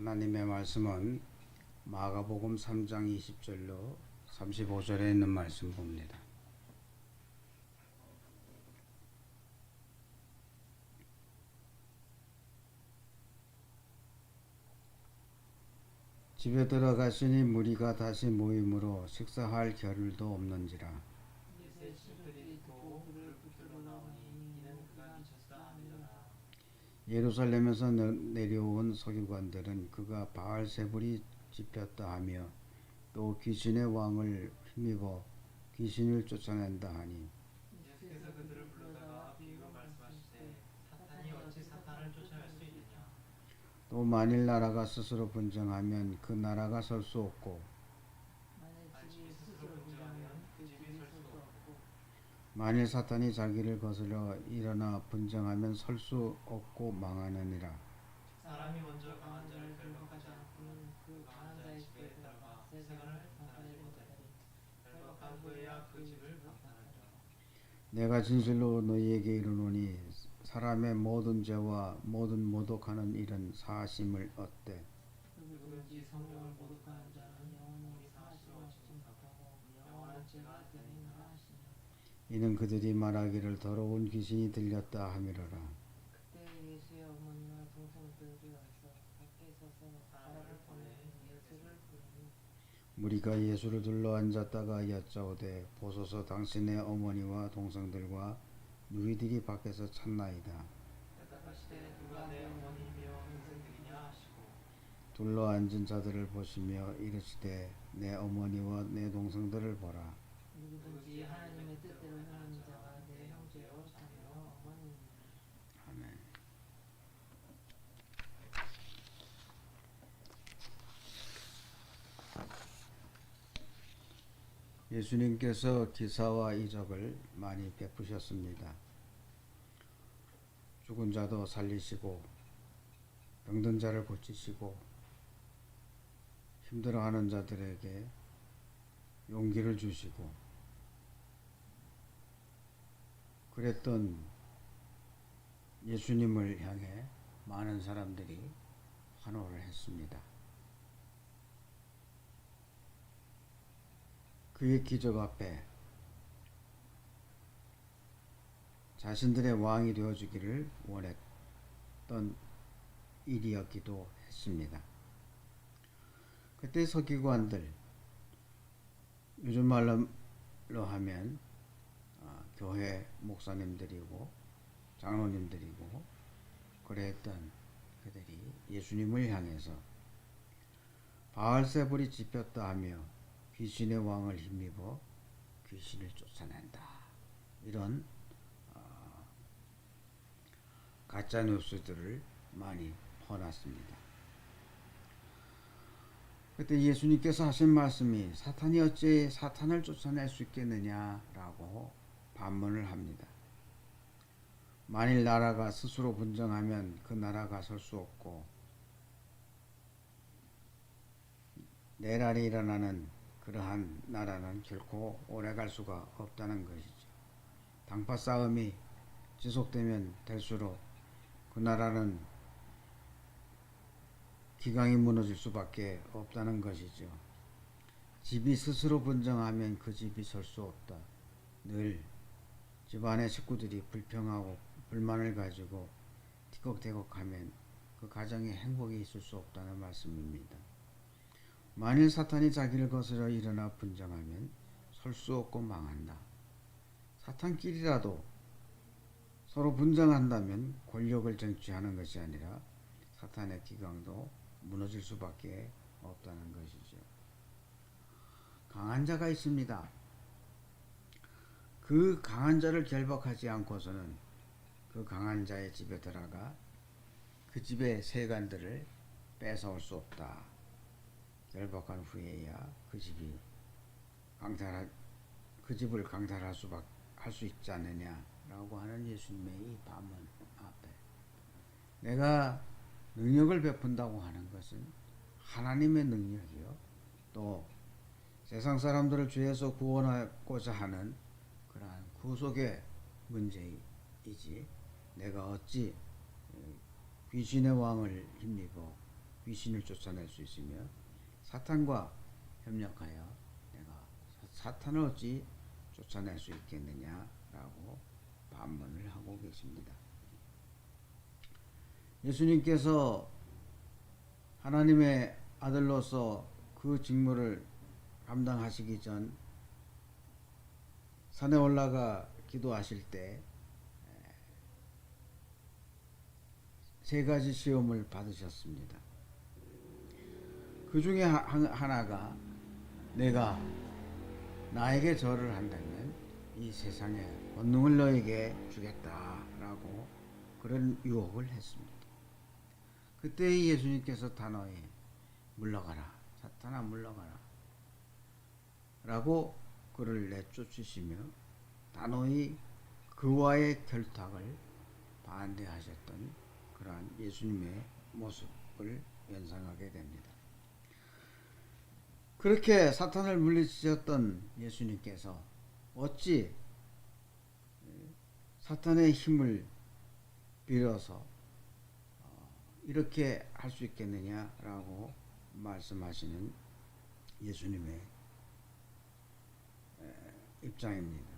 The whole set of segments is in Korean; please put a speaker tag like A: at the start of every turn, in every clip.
A: 하나님의 말씀은 마가복음 3장 20절로 35절에 있는 말씀 봅니다. 집에 들어가시니 무리가 다시 모임으로 식사할 겨를도 없는지라
B: 이제 신들이 듣고 그를 붙들어 나오니 이는 그가 미쳤다 하니라
A: 예루살렘에서 내- 내려온 서기관들은 그가 바알세불이 집혔다 하며 또 귀신의 왕을 힘입어 귀신을 쫓아낸다 하니
B: 예수께서 그들을 불러다가 비유로 말씀하시되 사탄이 어찌 사탄을 쫓아낼 수 있느냐?
A: 또 만일 나라가 스스로 분쟁하면 그 나라가 설 수 없고
B: 만일 집이 스스로 분쟁하면 그 집이 설 수 없고
A: 만일 사탄이 자기를 거스려 일어나 분쟁하면 설 수 없고 망하느니라.
B: 사람이 먼저 강한 자를 결박하지 않고는 그 강한 자의 집에 들어가 세상을 방탄하지 못하니 결박한 후에야 그 집을 방탄하리라.
A: 내가 진실로 너희에게 이르노니 사람의 모든 죄와 모든 모독하는 일은 사심을 얻되
B: 누구든지 성령을 모독하는 자는 영원히 사하심을 징각하고 영원한 죄가 하시니
A: 이는 그들이 말하기를 더러운 귀신이 들렸다 하미러라.
C: 그때 예수의 어머니와 동생들이 와서 밖에 서서 나라를 보내 예수를 부르니
A: 무리가 예수를 둘러 앉았다가 여짜오되 보소서 당신의 어머니와 동생들과 누이들이 밖에서 찾나이다.
B: 대답하시되 누가 내 어머니며 동생들이냐 하시고
A: 둘러 앉은 자들을 보시며 이르시되 내 어머니와 내 동생들을 보라
C: 누구든지? 하나님의 뜻대로 행하는 자가 내 형제요 자매요. 어머니니라
A: 아멘. 예수님께서 기사와 이적을 많이 베푸셨습니다. 죽은 자도 살리시고 병든 자를 고치시고 힘들어하는 자들에게 용기를 주시고 그랬던 예수님을 향해 많은 사람들이 환호를 했습니다. 그의 기적 앞에 자신들의 왕이 되어주기를 원했던 일이었기도 했습니다. 그때 서기관들, 요즘 말로 하면 아, 교회 목사님들이고 장로님들이고 그랬던 그들이 예수님을 향해서 바알세 불이 집혔다 하며 귀신의 왕을 힘입어 귀신을 쫓아낸다 이런 어, 가짜 뉴스들을 많이 퍼놨습니다. 그때 예수님께서 하신 말씀이 사탄이 어찌 사탄을 쫓아낼 수 있겠느냐라고 반문을 합니다. 만일 나라가 스스로 분쟁하면 그 나라가 설 수 없고 내란이 일어나는 그러한 나라는 결코 오래갈 수가 없다는 것이죠. 당파 싸움이 지속되면 될수록 그 나라는 기강이 무너질 수밖에 없다는 것이죠. 집이 스스로 분쟁하면 그 집이 설 수 없다. 늘 집안의 식구들이 불평하고 불만을 가지고 티격태격하면 그 가정에 행복이 있을 수 없다는 말씀입니다. 만일 사탄이 자기를 거스려 일어나 분쟁하면 설 수 없고 망한다. 사탄끼리라도 서로 분쟁한다면 권력을 쟁취하는 것이 아니라 사탄의 기강도 무너질 수밖에 없다는 것이죠. 강한 자가 있습니다. 그 강한 자를 결박하지 않고서는 그 강한 자의 집에 들어가 그 집의 세간들을 뺏어올 수 없다. 결박한 후에야 그 집이 강탈할 그 집을 강탈할 수밖 할수 있지 않느냐라고 하는 예수님의 이 반문 앞에 내가 능력을 베푼다고 하는 것은 하나님의 능력이요 또 세상 사람들을 죄에서 구원하고자 하는 구속의 문제이지 내가 어찌 귀신의 왕을 힘입어 귀신을 쫓아낼 수 있으며 사탄과 협력하여 내가 사- 사탄을 어찌 쫓아낼 수 있겠느냐라고 반문을 하고 계십니다. 예수님께서 하나님의 아들로서 그 직무를 감당하시기 전 산에 올라가 기도하실 때 세 가지 시험을 받으셨습니다. 그 중에 하나가 내가 나에게 절을 한다면 이 세상의 권능을 너에게 주겠다라고 그런 유혹을 했습니다. 그때 예수님께서 단호히 물러가라 사탄아 물러가라 라고 그를 내쫓으시며 단호히 그와의 결탁을 반대하셨던 그러한 예수님의 모습을 연상하게 됩니다. 그렇게 사탄을 물리치셨던 예수님께서 어찌 사탄의 힘을 빌어서 어, 이렇게 할 수 있겠느냐라고 말씀하시는 예수님의 에, 입장입니다.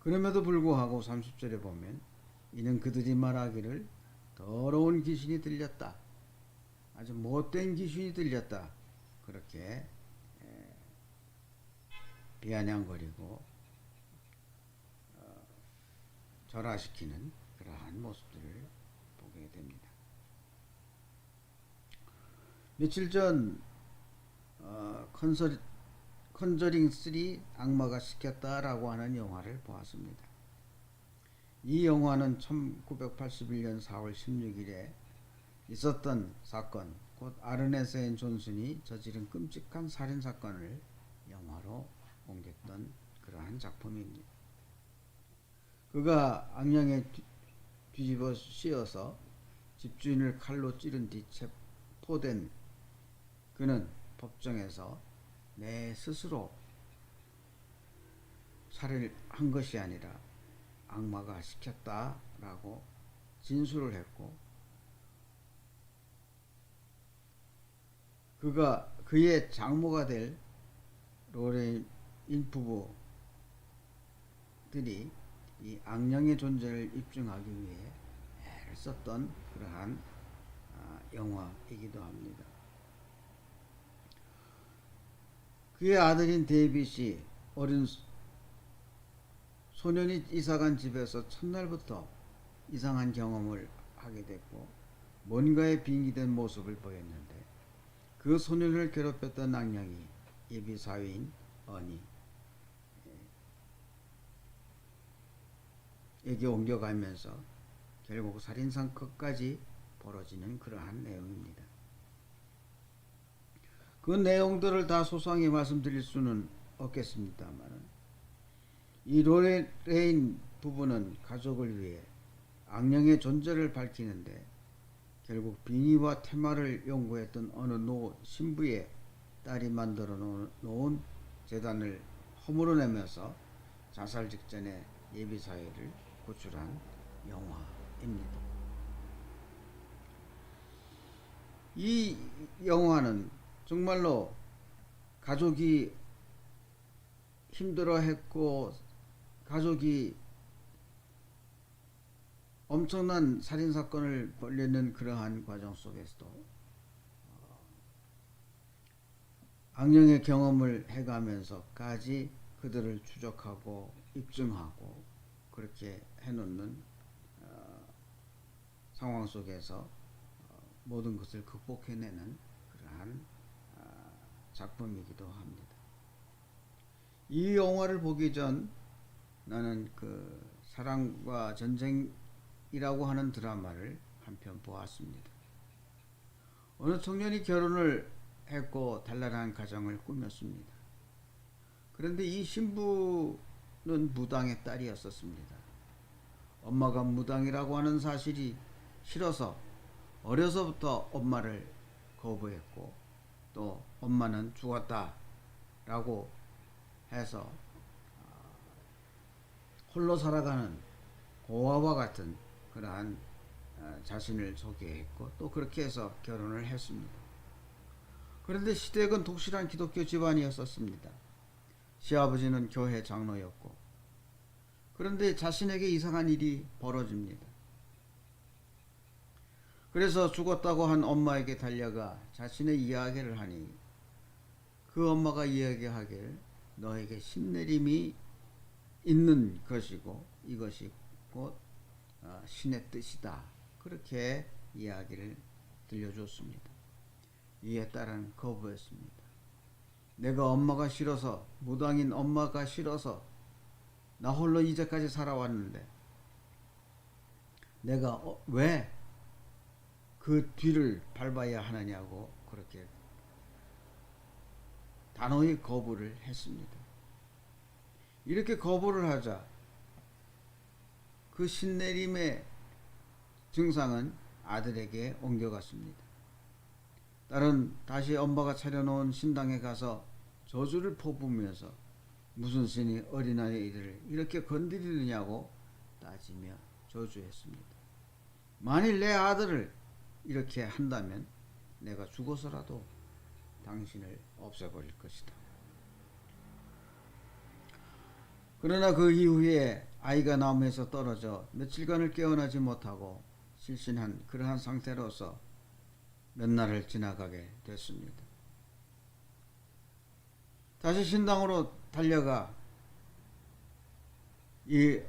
A: 그럼에도 불구하고 30절에 보면 이는 그들이 말하기를 더러운 귀신이 들렸다. 아주 못된 귀신이 들렸다. 그렇게 에, 비아냥거리고 어, 절하시키는 그러한 모습들을 보게 됩니다. 며칠 전 어, 컨설, 컨저링 3 악마가 시켰다라고 하는 영화를 보았습니다. 이 영화는 1981년 4월 16일에 있었던 사건, 곧 아르네스 앤 존슨이 저지른 끔찍한 살인 사건을 영화로 옮겼던 그러한 작품입니다. 그가 악령에 뒤- 뒤집어 씌어서 집주인을 칼로 찌른 뒤 체포된 그는 법정에서 내 스스로 살을 한 것이 아니라 악마가 시켰다라고 진술을 했고 그가 그의 장모가 될 로렌 부부들이 이 악령의 존재를 입증하기 위해 애를 썼던 그러한 아, 영화이기도 합니다. 그의 아들인 데이빗이 어린 소- 소년이 이사간 집에서 첫날부터 이상한 경험을 하게 됐고 뭔가에 빙의된 모습을 보였는데 그 소년을 괴롭혔던 악령이 예비 사위인 언니 에게 옮겨가면서 결국 살인 사건까지 벌어지는 그러한 내용입니다. 그 내용들을 다 소상히 말씀드릴 수는 없겠습니다만 이 로레인 부부는 가족을 위해 악령의 존재를 밝히는데 결국 빙의와 테마를 연구했던 어느 노 신부의 딸이 만들어 놓은- 재단을 허물어내면서 자살 직전에 예비 사회를 구출한 영화입니다. 이 영화는 정말로 가족이 힘들어했고 가족이 엄청난 살인 사건을 벌리는 그러한 과정 속에서도 어, 악령의 경험을 해가면서까지 그들을 추적하고 입증하고 그렇게 해놓는 어, 상황 속에서 어, 모든 것을 극복해내는 그러한 어, 작품이기도 합니다. 이 영화를 보기 전 나는 그 사랑과 전쟁이라고 하는 드라마를 한 편 보았습니다. 어느 청년이 결혼을 했고 단란한 가정을 꾸몄습니다. 그런데 이 신부는 무당의 딸이었었습니다. 엄마가 무당이라고 하는 사실이 싫어서 어려서부터 엄마를 거부했고 또 엄마는 죽었다 라고 해서 어, 홀로 살아가는 고아와 같은 그러한 어, 자신을 소개했고 또 그렇게 해서 결혼을 했습니다. 그런데 시댁은 독실한 기독교 집안이었었습니다. 시아버지는 교회 장로였고 그런데 자신에게 이상한 일이 벌어집니다. 그래서 죽었다고 한 엄마에게 달려가 자신의 이야기를 하니 그 엄마가 이야기하길 너에게 신내림이 있는 것이고 이것이 곧 어, 신의 뜻이다. 그렇게 이야기를 들려줬습니다. 이에 딸은 거부했습니다. 내가 엄마가 싫어서 무당인 엄마가 싫어서 나 홀로 이제까지 살아왔는데 내가 어, 왜 그 뒤를 밟아야 하느냐고 그렇게 단호히 거부를 했습니다. 이렇게 거부를 하자 그 신내림의 증상은 아들에게 옮겨갔습니다. 딸은 다시 엄마가 차려놓은 신당에 가서 저주를 퍼부으면서 무슨 신이 어린아이들을 이렇게 건드리느냐고 따지며 저주했습니다. 만일 내 아들을 이렇게 한다면 내가 죽어서라도 당신을 없애버릴 것이다. 그러나 그 이후에 아이가 나무에서 떨어져 며칠간을 깨어나지 못하고 실신한 그러한 상태로서 몇 날을 지나가게 됐습니다. 다시 신당으로 달려가 이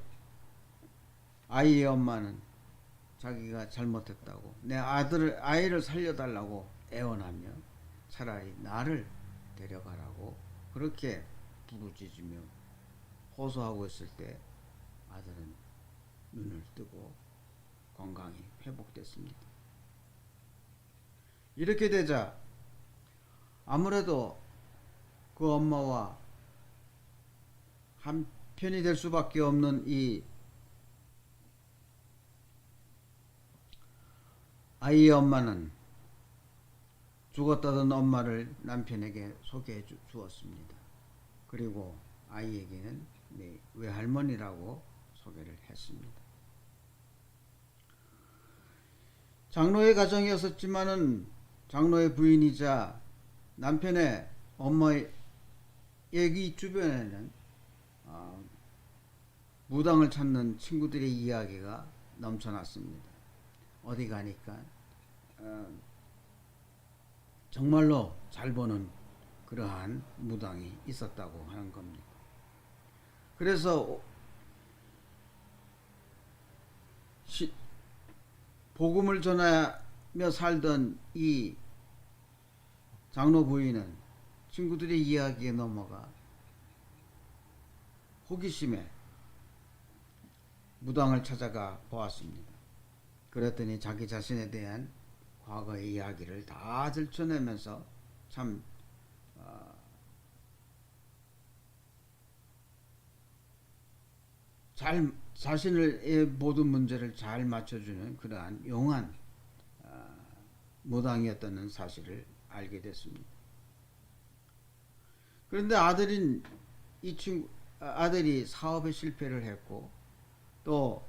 A: 아이의 엄마는 자기가 잘못했다고 내 아들을 아이를 살려달라고 애원하며 차라리 나를 데려가라고 그렇게 부르짖으며 호소하고 있을 때 아들은 눈을 뜨고 건강이 회복됐습니다. 이렇게 되자 아무래도 그 엄마와 한편이 될 수밖에 없는 이 아이의 엄마는 죽었다던 엄마를 남편에게 소개해 주, 주었습니다. 그리고 아이에게는 네, 외할머니라고 소개를 했습니다. 장로의 가정이었었지만은 장로의 부인이자 남편의 엄마의 얘기 주변에는 어, 무당을 찾는 친구들의 이야기가 넘쳐났습니다. 어디 가니까 어, 정말로 잘 보는 그러한 무당이 있었다고 하는 겁니다. 그래서 시, 복음을 전하며 살던 이 장로 부인은 친구들의 이야기에 넘어가 호기심에 무당을 찾아가 보았습니다. 그랬더니 자기 자신에 대한 과거의 이야기를 다 들춰내면서 참 어, 잘 자신의 모든 문제를 잘 맞춰주는 그러한 용한 어, 무당이었다는 사실을 알게 됐습니다. 그런데 아들인 이 친구 아, 아들이 사업에 실패를 했고 또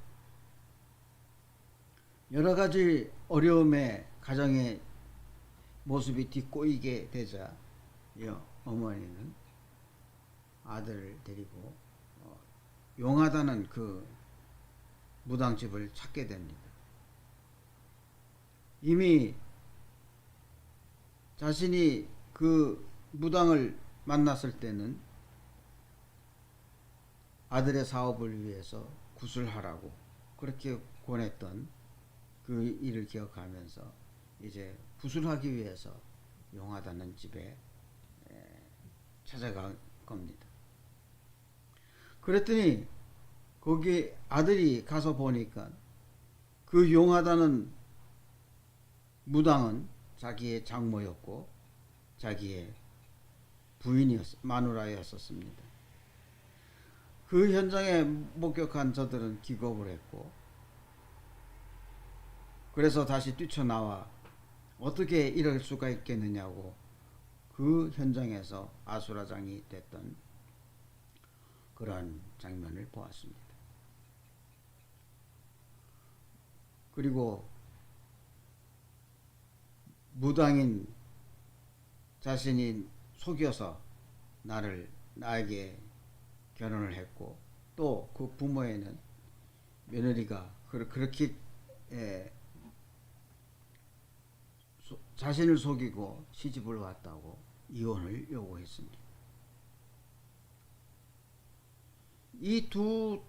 A: 여러 가지 어려움에 가정의 모습이 뒷꼬이게 되자 이 어머니는 아들을 데리고 어, 용하다는 그 무당집을 찾게 됩니다. 이미 자신이 그 무당을 만났을 때는 아들의 사업을 위해서 구슬하라고 그렇게 권했던 그 일을 기억하면서 이제 구슬하기 위해서 용하다는 집에 찾아간 겁니다. 그랬더니 거기 아들이 가서 보니까 그 용하다는 무당은 자기의 장모였고 자기의 부인이었 마누라였었습니다. 그 현장에 목격한 저들은 기겁을 했고 그래서 다시 뛰쳐나와 어떻게 이럴 수가 있겠느냐고 그 현장에서 아수라장이 됐던 그러한 장면을 보았습니다. 그리고 무당인 자신이 속여서 나를 나에게 결혼을 했고 또 그 부모에는 며느리가 그- 그렇게 예, 소- 자신을 속이고 시집을 왔다고 이혼을 요구했습니다. 이 두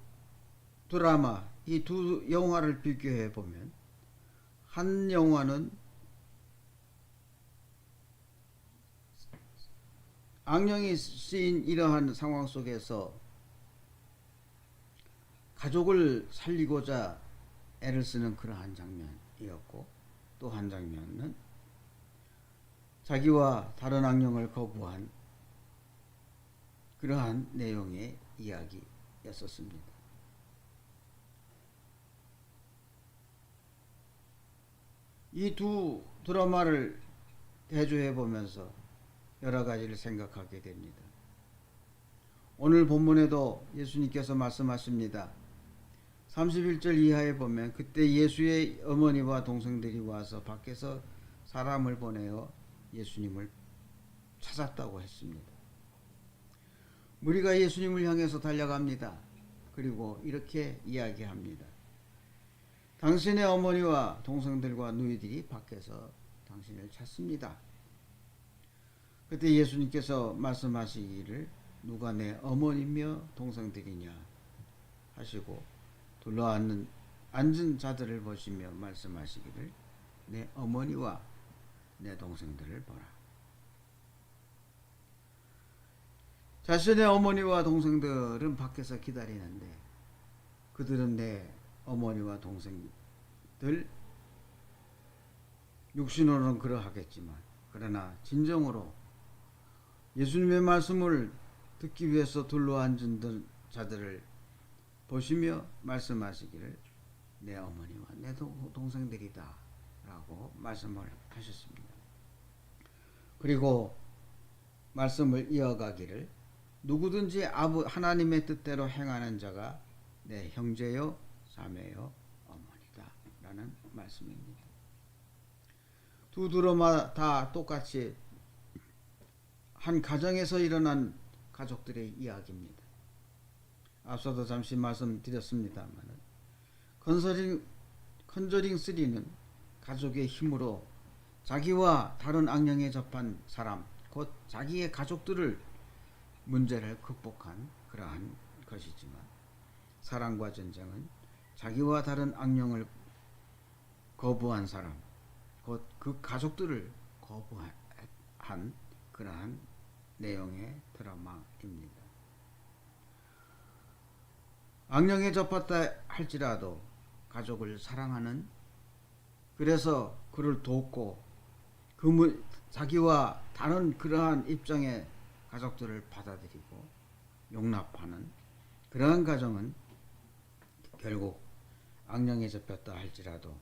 A: 드라마, 이 두 영화를 비교해 보면 한 영화는 악령이 쓰인 이러한 상황 속에서 가족을 살리고자 애를 쓰는 그러한 장면이었고 또 한 장면은 자기와 다른 악령을 거부한 그러한 내용의 이야기였었습니다. 이 두 드라마를 대조해 보면서 여러 가지를 생각하게 됩니다. 오늘 본문에도 예수님께서 말씀하십니다. 31절 이하에 보면 그때 예수의 어머니와 동생들이 와서 밖에서 사람을 보내어 예수님을 찾았다고 했습니다. 무리가 예수님을 향해서 달려갑니다. 그리고 이렇게 이야기합니다. 당신의 어머니와 동생들과 누이들이 밖에서 당신을 찾습니다. 그때 예수님께서 말씀하시기를 누가 내 어머니며 동생들이냐 하시고 둘러앉는 앉은 자들을 보시며 말씀하시기를 내 어머니와 내 동생들을 보라. 자신의 어머니와 동생들은 밖에서 기다리는데 그들은 내 어머니와 동생들 육신으로는 그러하겠지만 그러나 진정으로 예수님의 말씀을 듣기 위해서 둘러앉은 자들을 보시며 말씀하시기를 내 어머니와 내 동생들이다 라고 말씀을 하셨습니다. 그리고 말씀을 이어가기를 누구든지 아부 하나님의 뜻대로 행하는 자가 내 형제요 자매요 어머니다 라는 말씀입니다. 두 드라마 다 똑같이 한 가정에서 일어난 가족들의 이야기입니다. 앞서도 잠시 말씀드렸습니다만 컨서링 컨저링 3는 가족의 힘으로 자기와 다른 악령에 접한 사람 곧 자기의 가족들을 문제를 극복한 그러한 것이지만 사랑과 전쟁은 자기와 다른 악령을 거부한 사람 곧 그 가족들을 거부한 그러한 내용의 드라마입니다. 악령에 접했다 할지라도 가족을 사랑하는 그래서 그를 돕고 그 자기와 다른 그러한 입장의 가족들을 받아들이고 용납하는 그러한 가정은 결국 악령에 접혔다 할지라도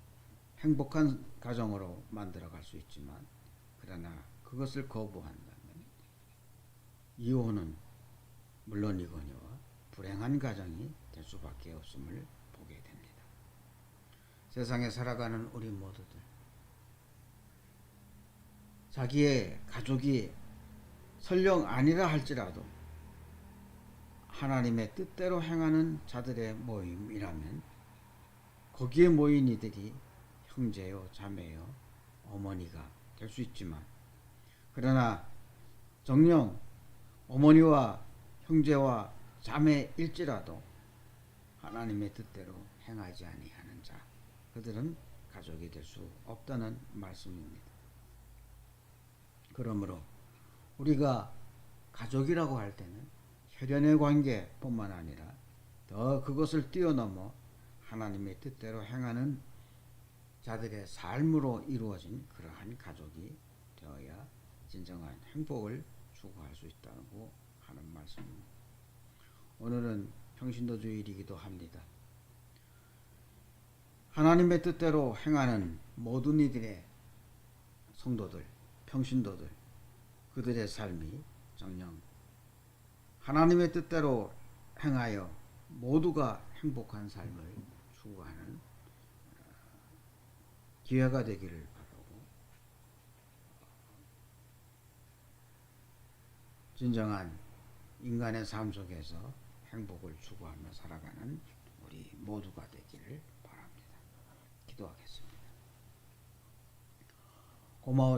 A: 행복한 가정으로 만들어갈 수 있지만 그러나 그것을 거부한다면 이혼은 물론이거니와 불행한 가정이 될 수밖에 없음을 보게 됩니다. 세상에 살아가는 우리 모두들 자기의 가족이 설령 아니라 할지라도 하나님의 뜻대로 행하는 자들의 모임이라면 거기에 모인 이들이 형제요, 자매요, 어머니가 될 수 있지만 그러나 정령 어머니와 형제와 자매일지라도 하나님의 뜻대로 행하지 아니하는 자 그들은 가족이 될 수 없다는 말씀입니다. 그러므로 우리가 가족이라고 할 때는 혈연의 관계뿐만 아니라 더 그것을 뛰어넘어 하나님의 뜻대로 행하는 자들의 삶으로 이루어진 그러한 가족이 되어야 진정한 행복을 추구할 수 있다고 하는 말씀입니다. 오늘은 평신도 주일이기도 합니다. 하나님의 뜻대로 행하는 모든 이들의 성도들, 평신도들 그들의 삶이 정녕 하나님의 뜻대로 행하여 모두가 행복한 삶을 추구하는 어, 기회가 되기를 바라고 진정한 인간의 삶 속에서 행복을 추구하며 살아가는 우리 모두가 되기를 바랍니다. 기도하겠습니다. 고마워